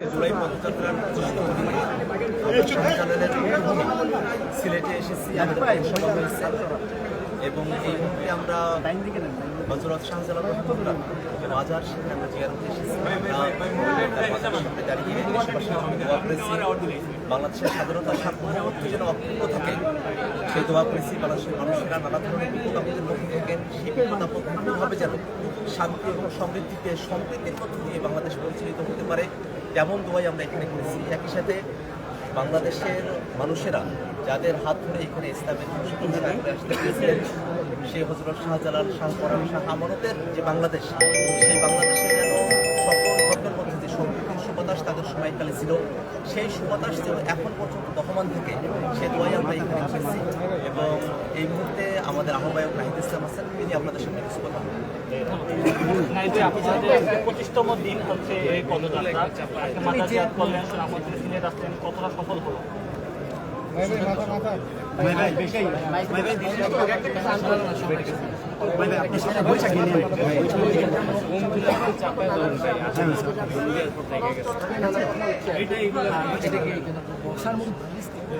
জুলাই পদযাত্রার সিলেটে এসেছি এবং এই মুহূর্তে আমরা হজরত শাহজালাল রহমতুল্লাহ মাজার সেখানে আমরা জিয়ারতে এসেছি সামনে দাঁড়িয়ে বাংলাদেশের স্বাধীনতা সার্বভৌমত্ব যেন অক্ষুণ্ণ থাকে সেই দোয়া করেছি বাংলাদেশের মানুষেরা নানা ধরনের বিপদ থাকেন সেই বিপদ যেন শান্তি এবং সমৃদ্ধিতে সম্প্রীতির মধ্য দিয়ে বাংলাদেশ পরিচালিত হতে পারে তেমন দোয়াই আমরা এখানে করেছি, একই সাথে বাংলাদেশের মানুষেরা যাদের হাত ধরে এখানে ইসলামের আসতে হজরত শাহজালাল শাহ পরাম শাহ আমানতের যে বাংলাদেশ, সেই বাংলাদেশে যেন সকল মধ্যে যে সম্প্রীতির সুবাতাস তাদের সময়কালে ছিল, সেই সুবাতাস যেন এখন পর্যন্ত বহমান থাকে, সে দোয়াই আমরা এখানে করেছি। এবং এই মুহূর্তে আমাদের আহ্বায়ক নাহিদ ইসলাম হাসান তিনি আপনাদের সামনে কিছু কথা বলবেন। না, এই যে আপনাদের পঁচিশতম দিন হচ্ছে এই পদযাত্রা। আজকে মাথা জিয়াদ করলেন আমাদের সিলেট আসলেন কতটা সফল হলো?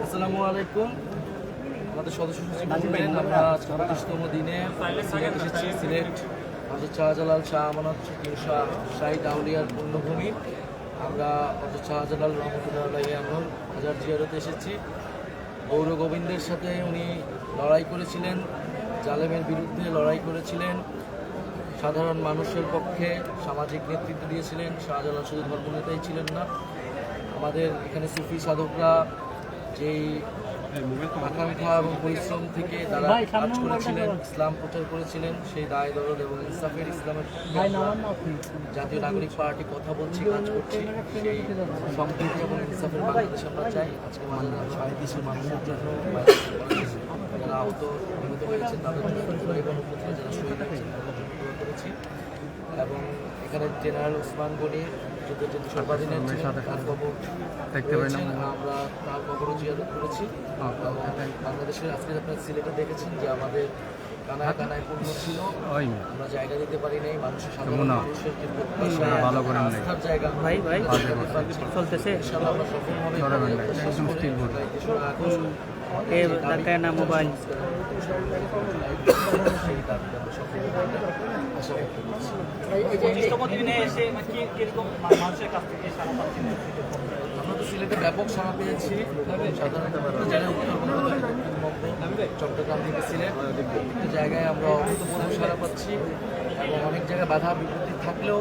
আসসালামু আলাইকুম। আমাদের সদস্য সচিব আমরা আজকে দিনে সিলেট এসেছি। সিলেট আমাদের শাহজালাল শাহ, আমানত শাহ, শাহিদ আউলিয়ার পূর্ণভূমি আমরা আমাদের শাহজালাল রহমতুল্লাহ আমল হাজার জিয়ারতে এসেছি। গৌর গোবিন্দের সাথে উনি লড়াই করেছিলেন, জালেমের বিরুদ্ধে লড়াই করেছিলেন। সাধারণ মানুষের পক্ষে সামাজিক নেতৃত্ব দিয়েছিলেন, শাহজালাল শুধু ধর্মনেতাই ছিলেন না। আমাদের এখানে সুফি সাধকরা যেই আকাঙ্ক্ষা এবং পরিশ্রম থেকে তারা কাজ করেছিলেন ইসলাম প্রচার করেছিলেন সেই দায় দরদ এবং ইনসাফের ইসলামের জাতীয় নাগরিক পার্টি কথা বলছি কাজ করছি সেই সম্প্রীতি এবং ইনসাফের বাংলাদেশ আমরা চাই। আজকে আমাদের সারা দেশের মানুষের জন্য যারা আহত নিহত হয়েছেন তাদের জন্য যারা শহীদ হয়েছেন করেছি এবং এখানে জেনারেল ওসমান গনি যুদ্ধ সর্বাধীনের তার কবর না আমরা তার কবরও জিয়ারত করেছি। এবং বাংলাদেশের আজকে আপনারা সিলেটে দেখেছেন যে আমাদের কানায় কানায় পূর্ণ ছিল। আমরা জায়গা দিতে পারি নাই মানুষের সাধারণ মানুষের যে প্রত্যাশা আস্থার জায়গা ভাই ভাই চলতেছে। ইনশাআল্লাহ আমরা এ ঢাকায় না মোবাইল। আমরা তো সিলেটে ব্যাপক সাড়া পেয়েছি। সাধারণত উত্তরবঙ্গ চট্টগ্রাম থেকে সিলেট। জায়গায় আমরা অঙ্গ প্রবেশ করা পাচ্ছি এবং অনেক জায়গায় বাধা বিপত্তি থাকলেও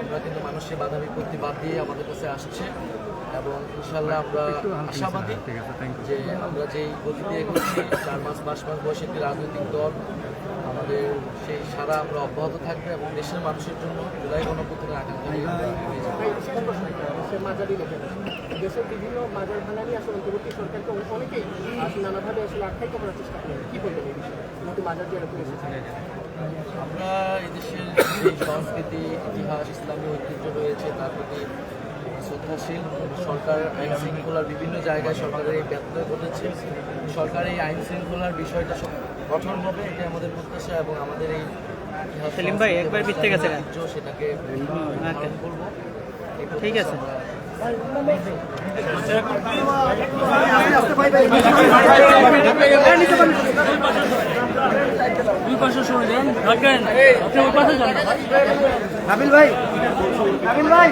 আমরা কিন্তু মানুষের বাধা বিপত্তি বাদ দিয়ে আমাদের কাছে আসছে এবং ইনশাল্লাহ আমরা আশাবাদী যে আমরা যেই গতিতে এগোচ্ছি চার মাস পাঁচ মাস বয়সে একটি রাজনৈতিক দল আমাদের সেই সারা আমরা অব্যাহত থাকবে এবং দেশের মানুষের জন্য জুলাই গণপত্রের আকাঙ্ক্ষা দেশের বিভিন্ন মাজার ভাঙানি আসলে অন্তর্বর্তী সরকারকে অনেকেই আসলে নানাভাবে আসলে আখ্যায়িত করার চেষ্টা করেন। কি বলবেন এই বিষয়ে? মাজার দিয়ে এরকম এসেছে। সংস্কৃতি ইতিহাস ইসলামী ঐতিহ্য রয়েছে তার প্রতি শ্রদ্ধাশীল। সরকার আইন শৃঙ্খলার বিভিন্ন জায়গায় সরকারের এই ব্যত্যয় ঘটেছে। সরকার এই আইন শৃঙ্খলার বিষয়টা গঠন হবে এটা আমাদের প্রত্যাশা এবং আমাদের এই ইতিহাস, সেলিম ভাই, একবার এবং গেছে সেটাকে ঠিক আছে। নাবিল ভাই নাবিল ভাই